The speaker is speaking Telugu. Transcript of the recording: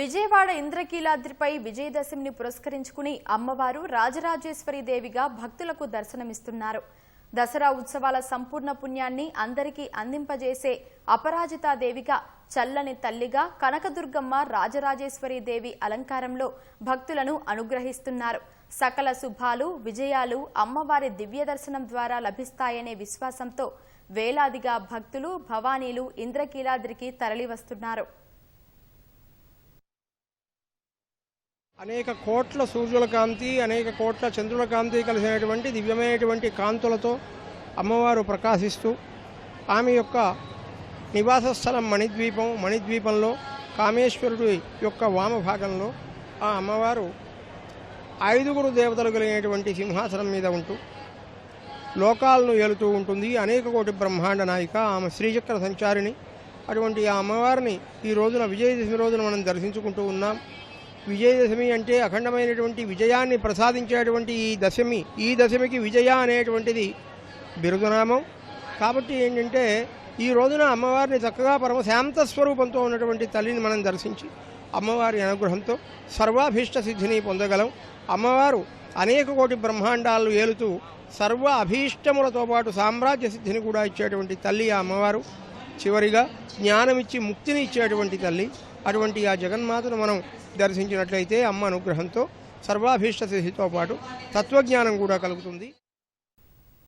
విజయవాడ ఇంద్రకీలాద్రిపై విజయదశమిని పురస్కరించుకుని అమ్మవారు రాజరాజేశ్వరి దేవిగా భక్తులకు దర్శనమిస్తున్నారు. దసరా ఉత్సవాల సంపూర్ణ పుణ్యాన్ని అందరికీ అందింపజేసే అపరాజితా దేవిగా చల్లని తల్లిగా కనకదుర్గమ్మ రాజరాజేశ్వరి దేవి అలంకారంలో భక్తులను అనుగ్రహిస్తున్నారు. సకల శుభాలు విజయాలు అమ్మవారి దివ్య దర్శనం ద్వారా లభిస్తాయనే విశ్వాసంతో వేలాదిగా భక్తులు భవానీలు ఇంద్రకీలాద్రికి తరలివస్తున్నారు. అనేక కోట్ల సూర్యుల కాంతి అనేక కోట్ల చంద్రుల కాంతి కలిసినటువంటి దివ్యమైనటువంటి కాంతులతో అమ్మవారు ప్రకాశిస్తూ ఆమె యొక్క నివాస స్థలం మణిద్వీపం మణిద్వీపంలో కామేశ్వరుడి యొక్క వామభాగంలో ఆ అమ్మవారు ఐదుగురు దేవతలు కలిగినటువంటి సింహాసనం మీద ఉంటూ లోకాలను ఏలుతూ ఉంటుంది. అనేక కోటి బ్రహ్మాండ నాయిక ఆమె శ్రీచక్ర సంచారిణి. అటువంటి ఆ అమ్మవారిని ఈ రోజున విజయదశమి రోజున మనం దర్శించుకుంటూ ఉన్నాం. విజయదశమి అంటే అఖండమైనటువంటి విజయాన్ని ప్రసాదించేటువంటి ఈ దశమి. ఈ దశమికి విజయ అనేటువంటిది బిరుదునామం. కాబట్టి ఏంటంటే ఈ రోజున అమ్మవారిని చక్కగా పరమ శాంత స్వరూపంతో ఉన్నటువంటి తల్లిని మనం దర్శించి అమ్మవారి అనుగ్రహంతో సర్వాభీష్ట సిద్ధిని పొందగలం. అమ్మవారు అనేక కోటి బ్రహ్మాండాలు ఏలుతూ సర్వ అభీష్టములతో పాటు సామ్రాజ్య సిద్ధిని కూడా ఇచ్చేటువంటి తల్లి ఆ అమ్మవారు. చివరిగా జ్ఞానమిచ్చి ముక్తిని ఇచ్చేటువంటి తల్లి అటువంటి ఆ జగన్మాతను మనం దర్శించినట్లయితే అమ్మ అనుగ్రహంతో సర్వాభీష్ట సిద్ధితో పాటు తత్వజ్ఞానం కూడా కలుగుతుంది.